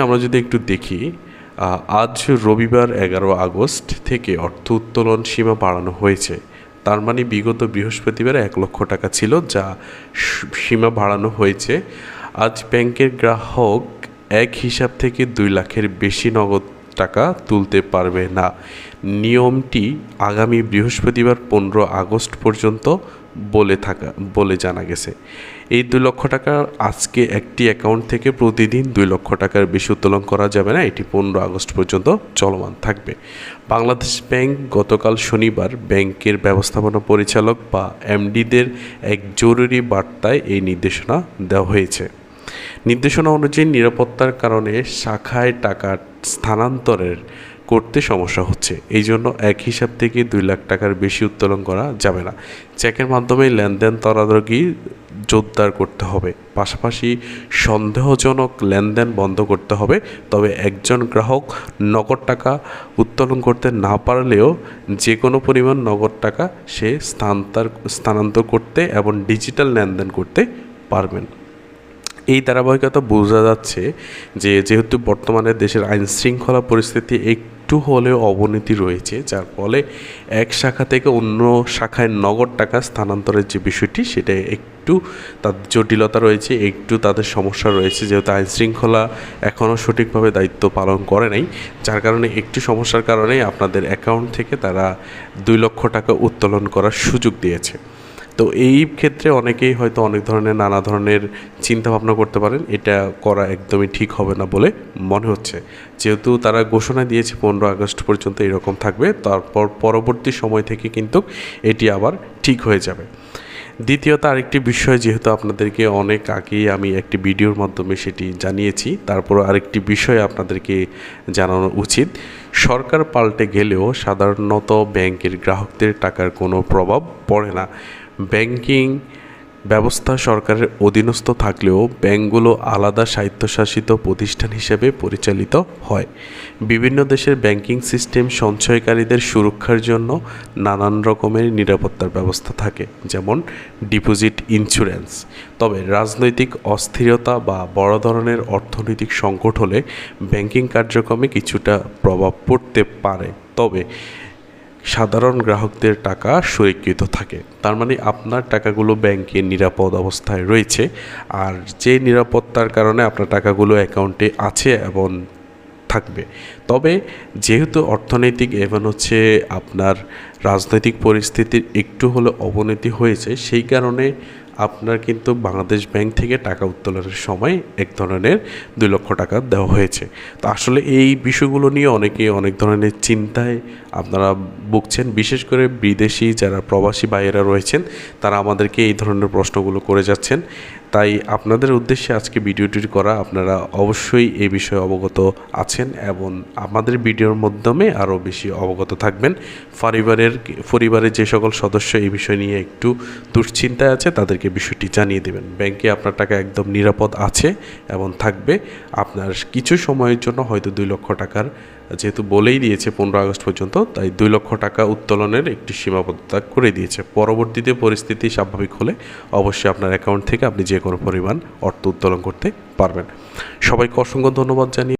আমরা যদি একটু দেখি আজ রবিবার এগারো আগস্ট থেকে অর্থ উত্তোলন সীমা বাড়ানো হয়েছে। তার মানে বিগত বৃহস্পতিবার এক লক্ষ টাকা ছিল যা সীমা বাড়ানো হয়েছে। আজ ব্যাংকের গ্রাহক এক হিসাব থেকে দুই লাখের বেশি নগদ টাকা তুলতে পারবে না। নিয়মটি আগামী বৃহস্পতিবার পনেরো আগস্ট পর্যন্ত বলে থাকা, বলে জানা গেছে। এই দুই লক্ষ টাকা আজকে একটি অ্যাকাউন্ট থেকে প্রতিদিন দুই লক্ষ টাকার বেশি উত্তোলন করা যাবে না। এটি পনেরো আগস্ট পর্যন্ত চলমান থাকবে। বাংলাদেশ ব্যাংক গতকাল শনিবার ব্যাংকের ব্যবস্থাপনা পরিচালক বা এমডিদের এক জরুরি বার্তায় এই নির্দেশনা দেওয়া হয়েছে। নির্দেশনা অনুযায়ী নিরাপত্তার কারণে শাখায় টাকা স্থানান্তরের করতে সমস্যা হচ্ছে। এই জন্য এক হিসাব থেকে দুই লাখ টাকার বেশি উত্তোলন করা যাবে না। চেকের মাধ্যমে লেনদেন তদারকি জোরদার করতে হবে। পাশাপাশি সন্দেহজনক লেনদেন বন্ধ করতে হবে। তবে একজন গ্রাহক নগদ টাকা উত্তোলন করতে না পারলেও যে কোনো পরিমাণ নগদ টাকা সে স্থানান্তর স্থানান্তর করতে এবং ডিজিটাল লেনদেন করতে পারবেন। এই ধারাবাহিকতা বোঝা যাচ্ছে যে যেহেতু বর্তমানে দেশের আইন শৃঙ্খলা পরিস্থিতি একটু হলেও অবনতি রয়েছে, যার ফলে এক শাখা থেকে অন্য শাখায় নগদ টাকা স্থানান্তরের যে বিষয়টি, সেটা একটু তাদের জটিলতা রয়েছে, একটু তাদের সমস্যা রয়েছে, যেহেতু আইন শৃঙ্খলা এখনও সঠিকভাবে দায়িত্ব পালন করে নাই। যার কারণে একটু সমস্যার কারণে আপনাদের অ্যাকাউন্ট থেকে তারা দুই লক্ষ টাকা উত্তোলন করার সুযোগ দিয়েছে। তো এই ক্ষেত্রে অনেকেই হয়তো অনেক ধরনের নানা ধরনের চিন্তা ভাবনা করতে পারেন, এটা করা একদমই ঠিক হবে না বলে মনে হচ্ছে। যেহেতু তারা ঘোষণা দিয়েছে পনেরো আগস্ট পর্যন্ত এরকম থাকবে, তারপর পরবর্তী সময় থেকে কিন্তু এটি আবার ঠিক হয়ে যাবে। দ্বিতীয়ত আরেকটি বিষয়, যেহেতু আপনাদেরকে অনেক আগেই আমি একটি ভিডিওর মাধ্যমে সেটি জানিয়েছি তারপর আরেকটি বিষয় আপনাদেরকে জানানো উচিত। সরকার পাল্টে গেলেও সাধারণত ব্যাংকের গ্রাহকদের টাকার কোনো প্রভাব পড়ে না। ব্যাংকিং ব্যবস্থা সরকারের অধীনস্থ থাকলেও ব্যাংকগুলো আলাদা স্বায়ত্তশাসিত প্রতিষ্ঠান হিসেবে পরিচালিত হয়। বিভিন্ন দেশের ব্যাংকিং সিস্টেম সঞ্চয়কারীদের সুরক্ষার জন্য নানান রকমের নিরাপত্তার ব্যবস্থা থাকে, যেমন ডিপোজিট ইন্স্যুরেন্স। তবে রাজনৈতিক অস্থিরতা বা বড় ধরনের অর্থনৈতিক সংকট হলে ব্যাংকিং কার্যক্রমে কিছুটা প্রভাব পড়তে পারে। তবে সাধারণ গ্রাহকদের টাকা সুরক্ষিত থাকে। তার মানে আপনার টাকাগুলো ব্যাংকে নিরাপদ অবস্থায় রয়েছে। আর যে নিরাপত্তার কারণে আপনার টাকাগুলো অ্যাকাউন্টে আছে এবং থাকবে। তবে যেহেতু অর্থনৈতিক এবং হচ্ছে আপনার রাজনৈতিক পরিস্থিতির একটু হলে অবনতি হয়েছে, সেই কারণে আপনার কিন্তু বাংলাদেশ ব্যাংক থেকে টাকা উত্তোলনের সময় এক ধরনের দুই লক্ষ টাকা দেওয়া হয়েছে। তো আসলে এই বিষয়গুলো নিয়ে অনেকে অনেক ধরনের চিন্তায় আপনারা ভুগছেন। বিশেষ করে বিদেশি যারা প্রবাসী ভাইয়েরা রয়েছেন, তারা আমাদেরকে এই ধরনের প্রশ্নগুলো করে যাচ্ছেন। তাই আপনাদের উদ্দেশ্যে আজকে ভিডিওটি করা, আপনারা অবশ্যই এই বিষয়ে অবগত আছেন এবং আমাদের ভিডিওর মাধ্যমে আরও বেশি অবগত থাকবেন। পরিবারের পরিবারের যে সকল সদস্য এই বিষয় নিয়ে একটু দুশ্চিন্তায় আছে, তাদেরকে বিষয়টি জানিয়ে দেবেন। ব্যাংকে আপনার টাকা একদম নিরাপদ আছে এবং থাকবে। আপনার কিছু সময়ের জন্য হয়তো দুই লক্ষ টাকার, যেহেতু বলেই দিয়েছে পনেরো আগস্ট পর্যন্ত, তাই দুই লক্ষ টাকা উত্তোলনের একটি সীমাবদ্ধতা করে দিয়েছে। পরবর্তীতে পরিস্থিতি স্বাভাবিক হলে অবশ্যই আপনার অ্যাকাউন্ট থেকে আপনি যে কোনো পরিমাণ অর্থ উত্তোলন করতে পারবেন। সবাইকে অসংখ্য ধন্যবাদ জানিয়ে